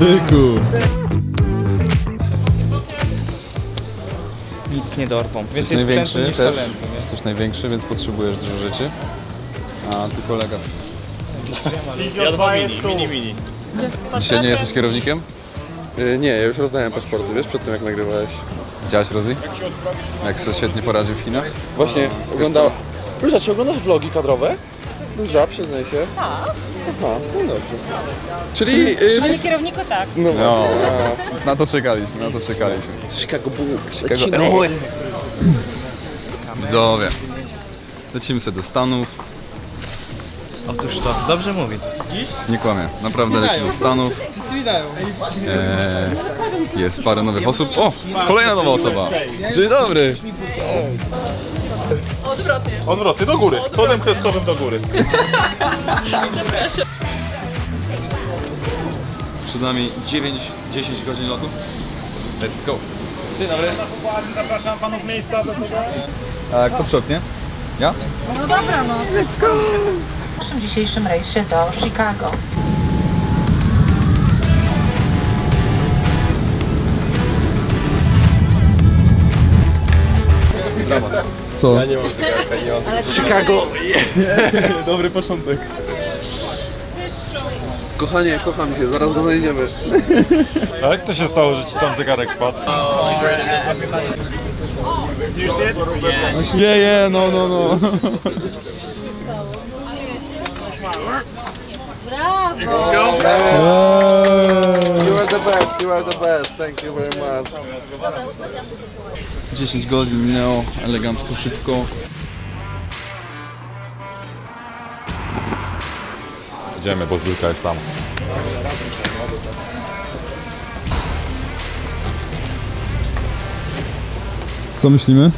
Byku. Nic nie dorwą. Jesteś Więcej największy niż też. talentu. nie? Jesteś największy, więc potrzebujesz dużo rzeczy. A tu kolega. Ja dwa mini, mini, mini. Dzisiaj nie jesteś kierownikiem? Y, Nie, ja już rozdałem paszporty, wiesz, przed tym jak nagrywałeś. Widziałeś Rozi? Jak się świetnie poradził w Chinach? Właśnie, oglądała... Róża, czy oglądasz vlogi kadrowe? Róża, przyznaj się. Tak. Aha, no dobrze. Czyli... y, Panie kierowniku, tak. no No, na to czekaliśmy, na to czekaliśmy. Chicago Bulls, Chicago- lecimy. Widzowie. Lecimy sobie do Stanów. Otóż to, dobrze mówi. Nie kłamię, naprawdę lecimy do Stanów. Eee, jest parę nowych osób. O, kolejna nowa osoba. Dzień dobry. Odwrotnie, do góry. Kodem kreskowym do góry. Przed nami 9-10 godzin lotu. Let's go. Dzień dobry. Zapraszam panów miejsca do tego. A kto przodnie? Ja? w naszym dzisiejszym rejsie do Chicago. Co? Chicago! Dobry początek. Kochanie, kocham cię, zaraz go znajdziemy. A jak to się stało, że ci tam zegarek padł? Nie, nie, no, no, no. You are best, you are the best, thank you very much. 10 godzin minęło, elegancko, szybko. Idziemy, bo zbiórka jest tam. Co myślimy?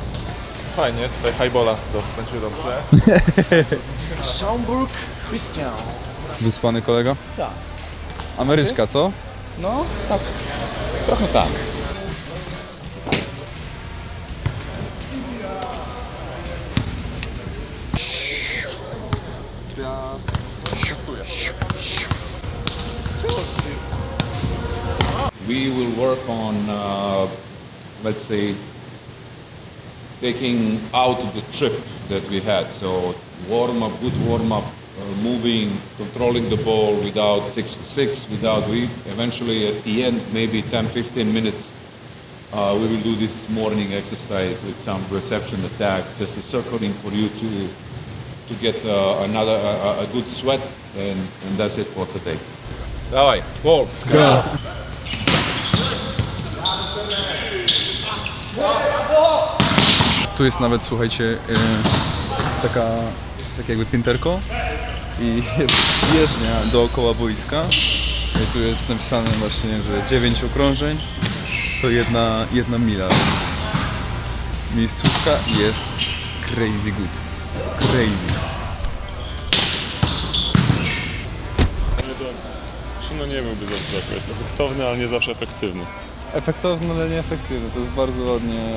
Fajnie, tutaj highbola to skończył dobrze. Wyspany kolega? Tak. Ameryczka, co? No, tak. Trochę tak. we will work on, uh, let's say, taking out the trip that we had. So warm up, good warm up, moving, controlling the ball without six six, without we. Eventually, at the end, maybe 10, 15 minutes, uh, we will do this morning exercise with some reception attack, just a circling for you to to get uh, another a, a good sweat, and, and that's it for today. Dawaj, ball. Tu jest nawet, słuchajcie, y, taka, tak jakby pinterko i jest jeżdżnia dookoła boiska. I tu jest napisane właśnie, że 9 okrążeń to jedna, jedna mila, więc miejscówka jest crazy good. Crazy. No nie byłby za wysoko, jest efektowny, ale nie zawsze efektywny. Efektowne, ale nieefektywne. To jest bardzo ładnie e,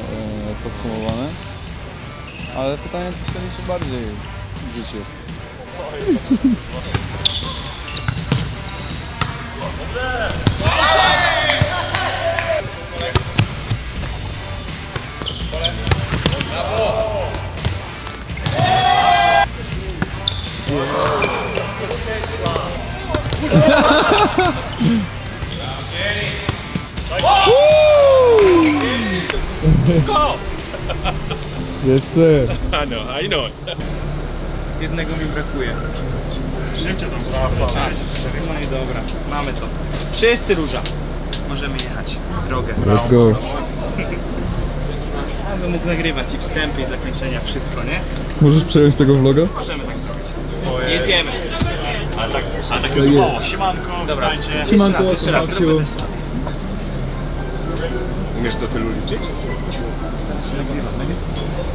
podsumowane. Ale pytanie, co się liczy bardziej w życiu. Yes sir. I know, I know. Jednego mi brakuje. Szybciej tam. Tak. No i dobra, mamy to. Wszyscy róża. Możemy jechać drogę. Let's go. Ja bym mógł nagrywać i wstępy i zakończenia, wszystko, nie? Możesz przejąć tego vloga? Możemy tak zrobić. Jedziemy. Ale tak, ale takie odwołało. Siemanko, Dobra. witajcie. Siemanko, jeszcze raz, jeszcze raz. Umiesz do tylu liczyć?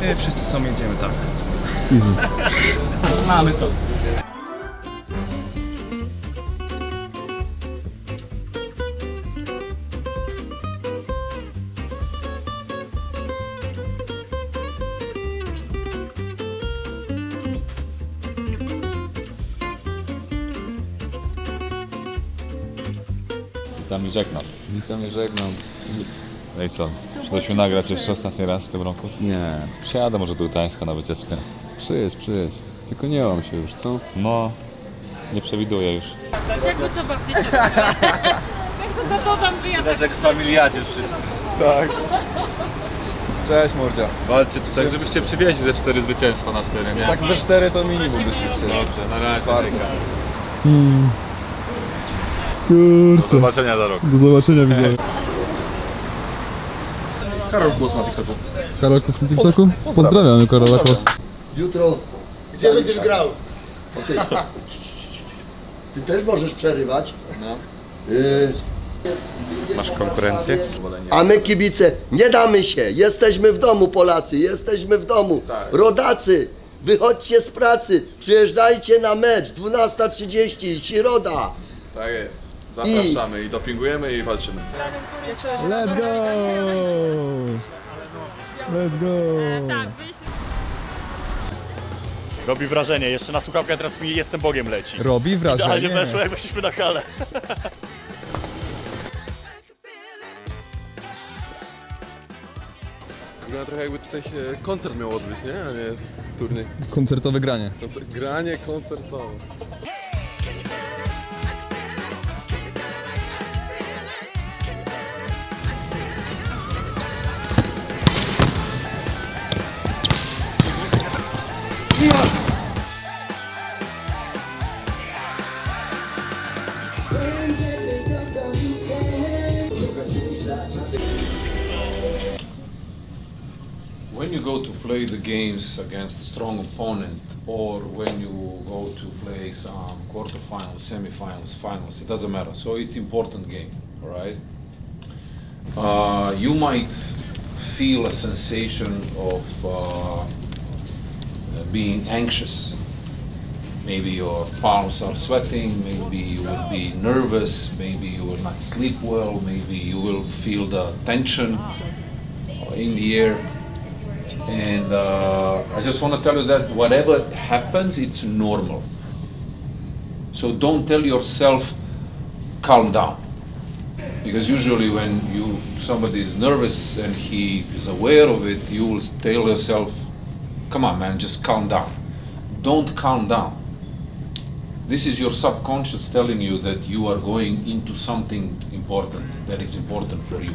Nie, wszyscy są, jedziemy, tak. Easy. Mamy to. Witam i żegnam. Witam i żegnam. No i co? Przyszliśmy nagrać jeszcze ostatni raz w tym roku? Nie, Przyjadę może do Gdańska na wycieczkę. przyjedź, przyjedź. Tylko nie łam się już, co? No, nie przewiduję już. Jakby co babcie się Jakby to dodam, że ja Teraz jak w familiadzie wszyscy. Tak. Cześć mordzia. Walczcie tutaj, żebyście przywieźli ze cztery zwycięstwa na cztery, nie? Tak ze cztery to minimum byśmy chcieli. Dobrze, na razie. Czwarty. Do zobaczenia za rok. Do zobaczenia widzowie. Karol Kłos na TikToku. Karol Kos na TikToku? Pozdrawiamy Karola Kos. Jutro. Gdzie będziesz grał? Okej. Ty też możesz przerywać. No. Masz konkurencję? a my kibice, nie damy się. Jesteśmy w domu Polacy, jesteśmy w domu. Rodacy, wychodźcie z pracy, przyjeżdżajcie na mecz 12.30, Środa. Tak jest. Zapraszamy i dopingujemy i walczymy. Let's go! Let's go! Robi wrażenie, jeszcze na słuchawkę teraz mi Jestem Bogiem leci. Robi wrażenie. jak weszliśmy na halę. Wygląda trochę jakby tutaj się koncert miał odbyć, nie? A nie turniej. Koncertowe granie. Koncer- granie koncertowe. When you go to play the games against a strong opponent, or when you go to play some quarterfinals, semifinals, finals, it doesn't matter. So it's important game, right? Uh, you might feel a sensation of uh, being anxious. Maybe your palms are sweating, maybe you will be nervous, maybe you will not sleep well, maybe you will feel the tension in the air. And uh, I just want to tell you that whatever happens, it's normal. So don't tell yourself, calm down. Because usually when you somebody is nervous and he is aware of it, you will tell yourself, come on man, just calm down. Don't calm down. This is your subconscious telling you that you are going into something important, that it's important for you.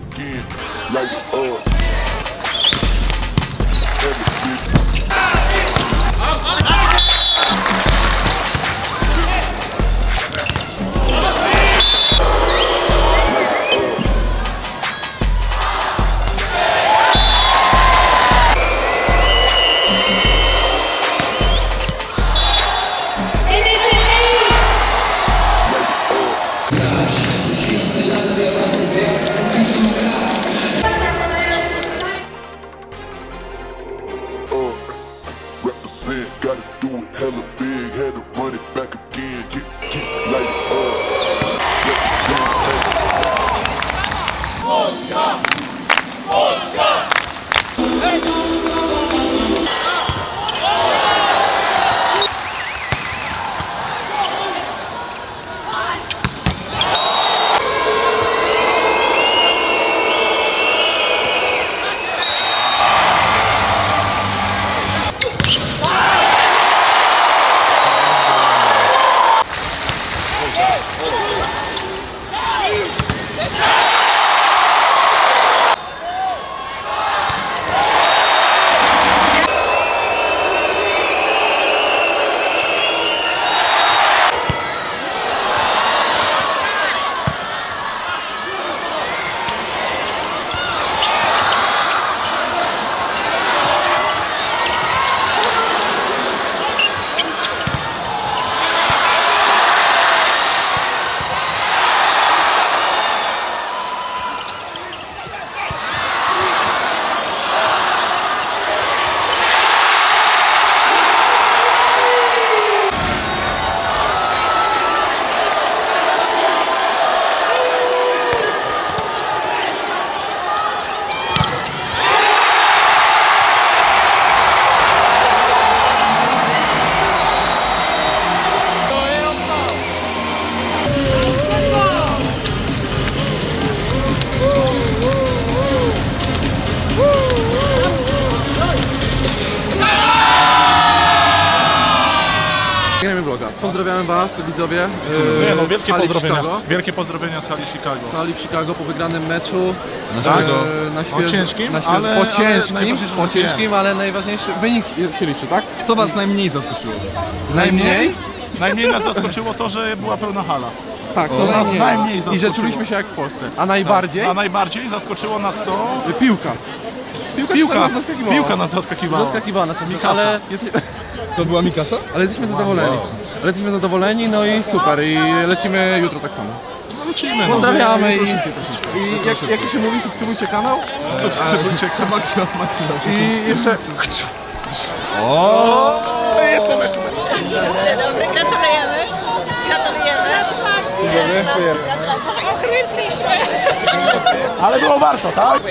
Widzowie. e, Nie no, z wielkie pozdrowienia. Chicago. Wielkie pozdrowienia z hali Chicago. Z hali w Chicago po wygranym meczu. Na Tak, świeżo. e, na O świeżo, ciężkim, na świeżo, ale- po ale ciężkim, najważniejsze, po ciężkim, ale najważniejszy wynik się liczy, tak? Co was najmniej zaskoczyło? Najmniej? Najmniej nas zaskoczyło to, że była pełna hala. Tak, To nas najmniej I że zaskoczyło. czuliśmy się jak w Polsce. A najbardziej? A najbardziej zaskoczyło nas to... Piłka. Piłka, Piłka, nas zaskakiwała. piłka nas zaskakiwała. Zaskakiwała nas, Mikasa. ale, jest, To była Mikasa? ale jesteśmy zadowoleni. Ale jesteśmy zadowoleni, no i super. I lecimy jutro tak samo. Lecimy. no. Pozdrawiamy i, i jak, jak to się mówi, subskrybujcie kanał. Subskrybujcie Maxia. I jeszcze... O! Jeszcze mecz. Dzień dobry, gratulujemy. Gratulujemy. Dziękuję. Ochrypliśmy. Ale było warto, tak?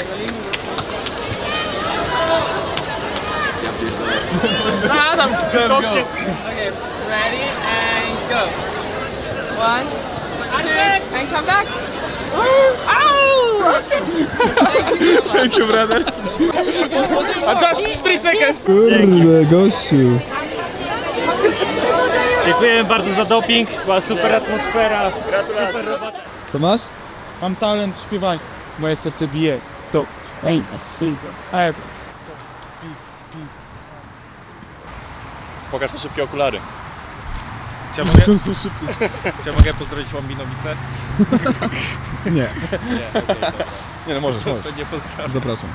Adam, Kwiatkowski. Ready and go. One, two, and come back. Thank you, brother. Just three seconds. Kurde, gościu. Dziękujemy bardzo za doping, była super atmosfera. Super robota. Co masz? Mam talent w śpiewaniu. Moje serce bije. Stop. Ain't a single. Pokaż te szybkie okulary. Czy ja mogę, czy ja mogę pozdrowić Łambinowicę? Nie. Nie, okej, Nie no, możesz, możesz. to nie pozdrawiam. Zapraszam.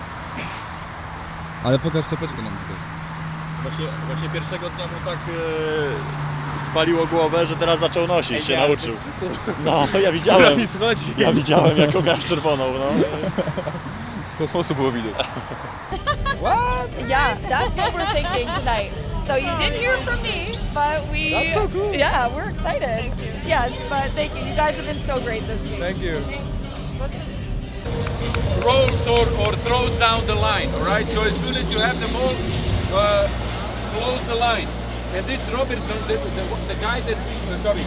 Ale pokaż czapeczkę nam tutaj. Właśnie, właśnie pierwszego dnia mu tak e, spaliło głowę, że teraz zaczął nosić, się nauczył. No, ja widziałem. mi schodzi. Ja widziałem, jak ogarz czerwoną, no. Z kosmosu było widać. Yeah, that's what we're thinking tonight. So you didn't hear from me, but we. That's so cool. Yeah, we're excited. Yes, but thank you. You guys have been so great this week. Thank you. rolls or, or throws down the line, all right? So as soon as you have the ball, uh, close the line. And this Robertson, the, the, the guy that, uh, sorry.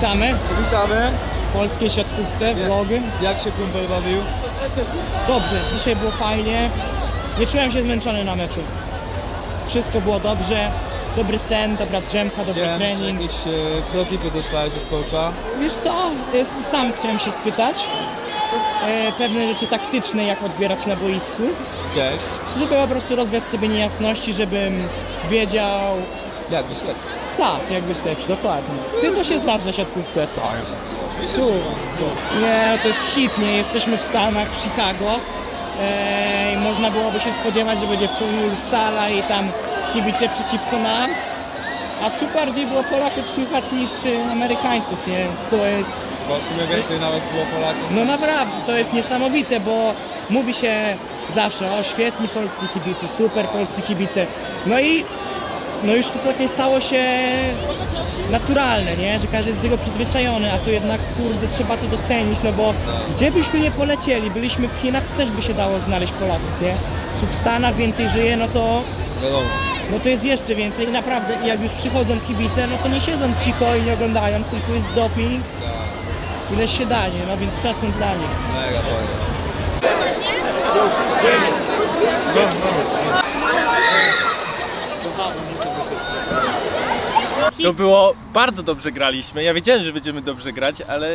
Witamy Witamy. w polskiej siatkówce, vlogy. Jak się kumpel bawił? Dobrze, dzisiaj było fajnie. Nie czułem się zmęczony na meczu. Wszystko było dobrze. Dobry sen, dobra drzemka, dobry trening. Jakieś e, protipy dostałeś od coacha? Wiesz co, jest, sam chciałem się spytać. E, pewne rzeczy taktyczne, jak odbierać na boisku. Okej. Żeby po prostu rozwiać sobie niejasności, żebym wiedział, Jak lepszy? Tak, jak być lepszy, dokładnie. Ty to się znasz na siatkówce. Tak, oczywiście. Nie, to jest hit, nie? Jesteśmy w Stanach, w Chicago. Eee, można byłoby się spodziewać, że będzie full sala i tam kibice przeciwko nam. A tu bardziej było Polaków słychać niż y, Amerykańców, nie? Więc to jest... Bo w sumie więcej nawet było Polaków. No naprawdę, to jest niesamowite, bo mówi się zawsze o świetni polscy kibice, super polscy kibice. No i no już to takie stało się naturalne, nie? Że każdy jest do tego przyzwyczajony, a tu jednak kurde trzeba to docenić, no bo gdzie byśmy nie polecieli, byliśmy w Chinach, to też by się dało znaleźć Polaków, nie? Tu w Stanach więcej żyje, no to Wiadomo. no to jest jeszcze więcej i naprawdę jak już przychodzą kibice, no to nie siedzą cicho i nie oglądają, tylko jest doping, ile się da, nie? No więc szacun dla nich. Mega fajnie. To było bardzo dobrze graliśmy. Ja wiedziałem, że będziemy dobrze grać, ale.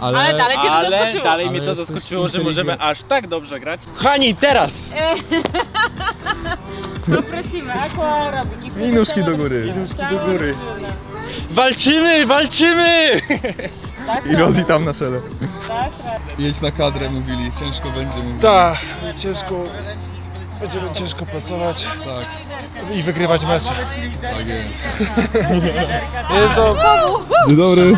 Ale, Ale dalej cię to ale zaskoczyło. dalej Ale mnie to jesteś zaskoczyło, że inteligentny. możemy aż tak dobrze grać. Hani, teraz! Poprosimy, Aqua robi. I nóżki do góry. do góry. Walczymy, walczymy! I Rozi tam na czele. Tak, Jedź na kadrę mówili, ciężko będzie mówili. Tak, ciężko. Będziemy ciężko pracować Tak, i wygrywać mecze. tak jest. Jest dobrze. Dzień dobry.